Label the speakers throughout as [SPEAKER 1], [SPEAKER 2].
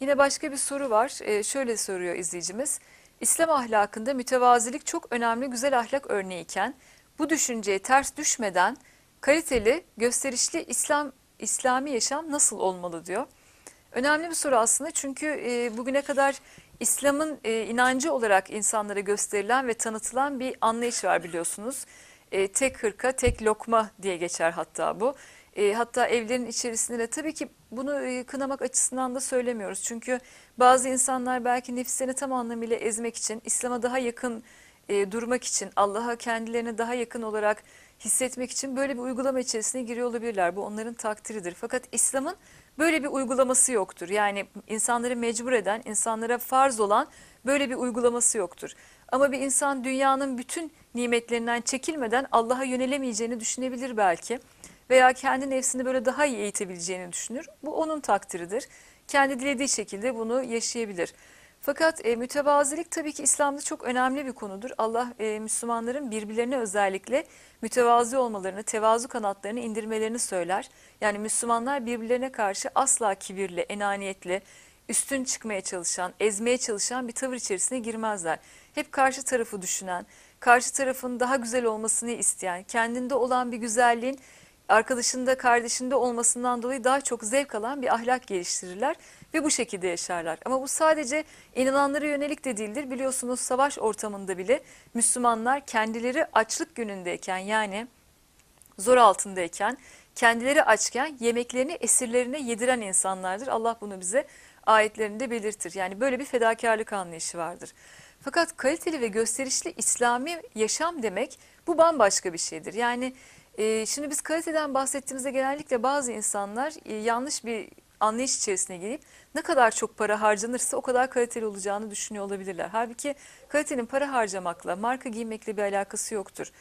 [SPEAKER 1] Yine başka bir soru var. Ee, şöyle soruyor izleyicimiz. İslam ahlakında mütevazilik çok önemli güzel ahlak örneğiken bu düşünceye ters düşmeden kaliteli, gösterişli İslam İslami yaşam nasıl olmalı diyor. Önemli bir soru aslında çünkü e, bugüne kadar İslam'ın e, inancı olarak insanlara gösterilen ve tanıtılan bir anlayış var biliyorsunuz. E, tek hırka, tek lokma diye geçer hatta bu. E, hatta evlerin içerisinde de tabii ki bunu e, kınamak açısından da söylemiyoruz. Çünkü bazı insanlar belki nefislerini tam anlamıyla ezmek için, İslam'a daha yakın e, durmak için, Allah'a kendilerine daha yakın olarak hissetmek için böyle bir uygulama içerisine giriyor olabilirler. Bu onların takdiridir. Fakat İslam'ın böyle bir uygulaması yoktur. Yani insanları mecbur eden, insanlara farz olan böyle bir uygulaması yoktur. Ama bir insan dünyanın bütün nimetlerinden çekilmeden Allah'a yönelemeyeceğini düşünebilir belki. Veya kendi nefsini böyle daha iyi eğitebileceğini düşünür. Bu onun takdiridir. Kendi dilediği şekilde bunu yaşayabilir. Fakat e, mütevazilik tabii ki İslam'da çok önemli bir konudur. Allah e, Müslümanların birbirlerine özellikle mütevazi olmalarını, tevazu kanatlarını indirmelerini söyler. Yani Müslümanlar birbirlerine karşı asla kibirle, enaniyetle, üstün çıkmaya çalışan, ezmeye çalışan bir tavır içerisine girmezler. Hep karşı tarafı düşünen, karşı tarafın daha güzel olmasını isteyen, kendinde olan bir güzelliğin arkadaşında, kardeşinde olmasından dolayı daha çok zevk alan bir ahlak geliştirirler ve bu şekilde yaşarlar. Ama bu sadece inananlara yönelik de değildir. Biliyorsunuz savaş ortamında bile Müslümanlar kendileri açlık günündeyken yani zor altındayken, kendileri açken yemeklerini esirlerine yediren insanlardır. Allah bunu bize ayetlerinde belirtir. Yani böyle bir fedakarlık anlayışı vardır. Fakat kaliteli ve gösterişli İslami yaşam demek bu bambaşka bir şeydir. Yani e, şimdi biz kaliteden bahsettiğimizde genellikle bazı insanlar e, yanlış bir anlayış içerisine girip ne kadar çok para harcanırsa o kadar kaliteli olacağını düşünüyor olabilirler. Halbuki kalitenin para harcamakla, marka giymekle bir alakası yoktur.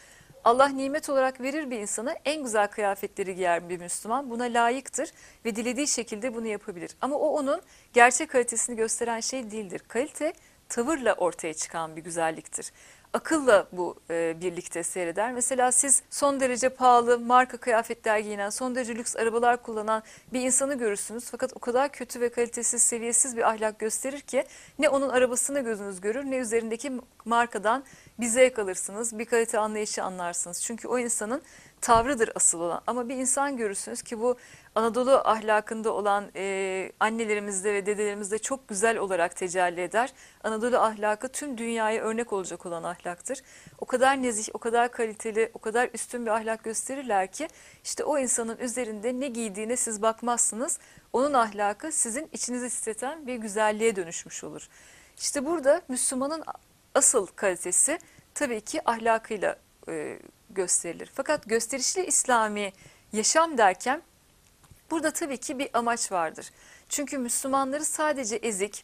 [SPEAKER 1] Allah nimet olarak verir bir insana en güzel kıyafetleri giyer bir Müslüman. Buna layıktır ve dilediği şekilde bunu yapabilir. Ama o onun gerçek kalitesini gösteren şey değildir. Kalite tavırla ortaya çıkan bir güzelliktir. Akılla bu e, birlikte seyreder. Mesela siz son derece pahalı marka kıyafetler giyinen, son derece lüks arabalar kullanan bir insanı görürsünüz. Fakat o kadar kötü ve kalitesiz, seviyesiz bir ahlak gösterir ki ne onun arabasını gözünüz görür ne üzerindeki markadan bir zevk alırsınız, bir kalite anlayışı anlarsınız. Çünkü o insanın tavrıdır asıl olan. Ama bir insan görürsünüz ki bu Anadolu ahlakında olan e, annelerimizde ve dedelerimizde çok güzel olarak tecelli eder. Anadolu ahlakı tüm dünyaya örnek olacak olan ahlaktır. O kadar nezih, o kadar kaliteli, o kadar üstün bir ahlak gösterirler ki işte o insanın üzerinde ne giydiğine siz bakmazsınız. Onun ahlakı sizin içinizi titreten bir güzelliğe dönüşmüş olur. İşte burada Müslümanın asıl kalitesi tabii ki ahlakıyla e, gösterilir. Fakat gösterişli İslami yaşam derken burada tabii ki bir amaç vardır. Çünkü Müslümanları sadece ezik,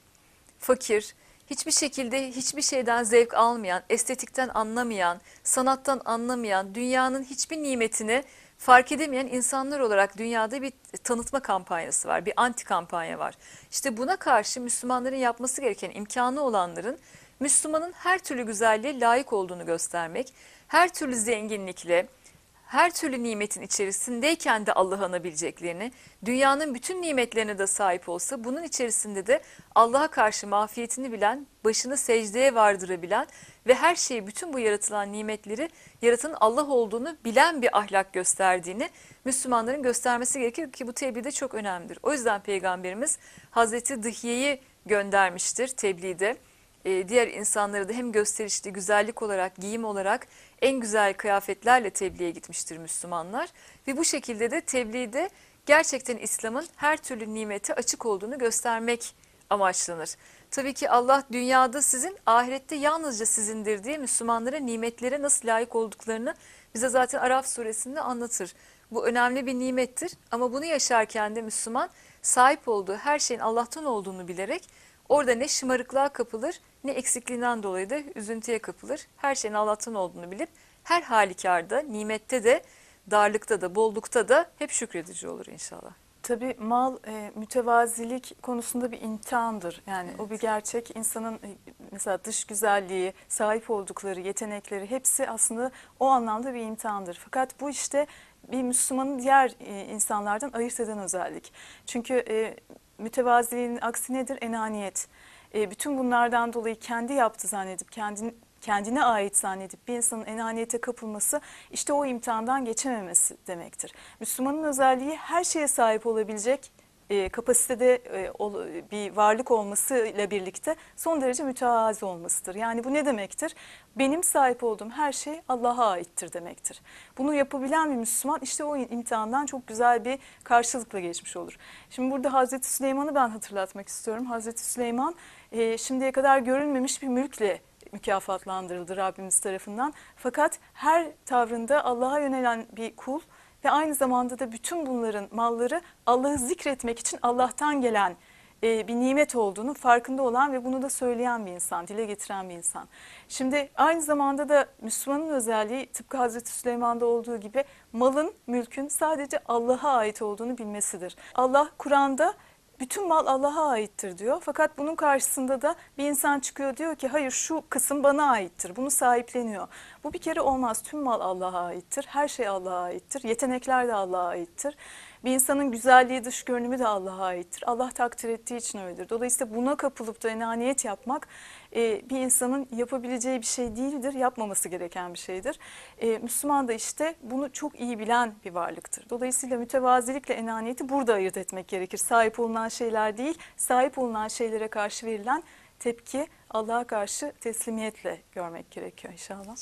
[SPEAKER 1] fakir, hiçbir şekilde hiçbir şeyden zevk almayan, estetikten anlamayan, sanattan anlamayan, dünyanın hiçbir nimetini fark edemeyen insanlar olarak dünyada bir tanıtma kampanyası var, bir anti kampanya var. İşte buna karşı Müslümanların yapması gereken imkanı olanların Müslümanın her türlü güzelliğe layık olduğunu göstermek, her türlü zenginlikle, her türlü nimetin içerisindeyken de Allah'ı anabileceklerini, dünyanın bütün nimetlerine de sahip olsa bunun içerisinde de Allah'a karşı mafiyetini bilen, başını secdeye vardırabilen ve her şeyi bütün bu yaratılan nimetleri yaratan Allah olduğunu bilen bir ahlak gösterdiğini Müslümanların göstermesi gerekir ki bu tebliğde çok önemlidir. O yüzden Peygamberimiz Hazreti Dıhiye'yi göndermiştir tebliğde. Ee, diğer insanları da hem gösterişli, güzellik olarak, giyim olarak en güzel kıyafetlerle tebliğe gitmiştir Müslümanlar. Ve bu şekilde de tebliğde gerçekten İslam'ın her türlü nimete açık olduğunu göstermek amaçlanır. Tabii ki Allah dünyada sizin, ahirette yalnızca sizindir diye Müslümanlara nimetlere nasıl layık olduklarını bize zaten Araf suresinde anlatır. Bu önemli bir nimettir ama bunu yaşarken de Müslüman sahip olduğu her şeyin Allah'tan olduğunu bilerek orada ne şımarıklığa kapılır ne eksikliğinden dolayı da üzüntüye kapılır. Her şeyin Allah'tan olduğunu bilip her halükarda, nimette de, darlıkta da, bollukta da hep şükredici olur inşallah.
[SPEAKER 2] Tabii mal e, mütevazilik konusunda bir imtihandır. Yani
[SPEAKER 1] Evet.
[SPEAKER 2] o bir gerçek. İnsanın e, mesela dış güzelliği, sahip oldukları yetenekleri hepsi aslında o anlamda bir imtihandır. Fakat bu işte bir Müslümanın diğer e, insanlardan ayırt eden özellik. Çünkü e, mütevaziliğin aksi nedir? Enaniyet. E, bütün bunlardan dolayı kendi yaptı zannedip, kendini, kendine ait zannedip bir insanın enaniyete kapılması işte o imtihandan geçememesi demektir. Müslümanın özelliği her şeye sahip olabilecek e, kapasitede e, ol- bir varlık olmasıyla birlikte son derece mütevazi olmasıdır. Yani bu ne demektir? Benim sahip olduğum her şey Allah'a aittir demektir. Bunu yapabilen bir Müslüman işte o imtihandan çok güzel bir karşılıkla geçmiş olur. Şimdi burada Hazreti Süleyman'ı ben hatırlatmak istiyorum. Hazreti Süleyman e, şimdiye kadar görülmemiş bir mülkle mükafatlandırıldı Rabbimiz tarafından. Fakat her tavrında Allah'a yönelen bir kul ve aynı zamanda da bütün bunların malları Allah'ı zikretmek için Allah'tan gelen e, bir nimet olduğunu farkında olan ve bunu da söyleyen bir insan, dile getiren bir insan. Şimdi aynı zamanda da Müslümanın özelliği tıpkı Hazreti Süleyman'da olduğu gibi malın, mülkün sadece Allah'a ait olduğunu bilmesidir. Allah Kur'an'da bütün mal Allah'a aittir diyor. Fakat bunun karşısında da bir insan çıkıyor diyor ki hayır şu kısım bana aittir. Bunu sahipleniyor. Bu bir kere olmaz. Tüm mal Allah'a aittir. Her şey Allah'a aittir. Yetenekler de Allah'a aittir. Bir insanın güzelliği, dış görünümü de Allah'a aittir. Allah takdir ettiği için öyledir. Dolayısıyla buna kapılıp da enaniyet yapmak e, bir insanın yapabileceği bir şey değildir. Yapmaması gereken bir şeydir. E, Müslüman da işte bunu çok iyi bilen bir varlıktır. Dolayısıyla mütevazilikle enaniyeti burada ayırt etmek gerekir. Sahip olunan şeyler değil, sahip olunan şeylere karşı verilen tepki Allah'a karşı teslimiyetle görmek gerekiyor inşallah.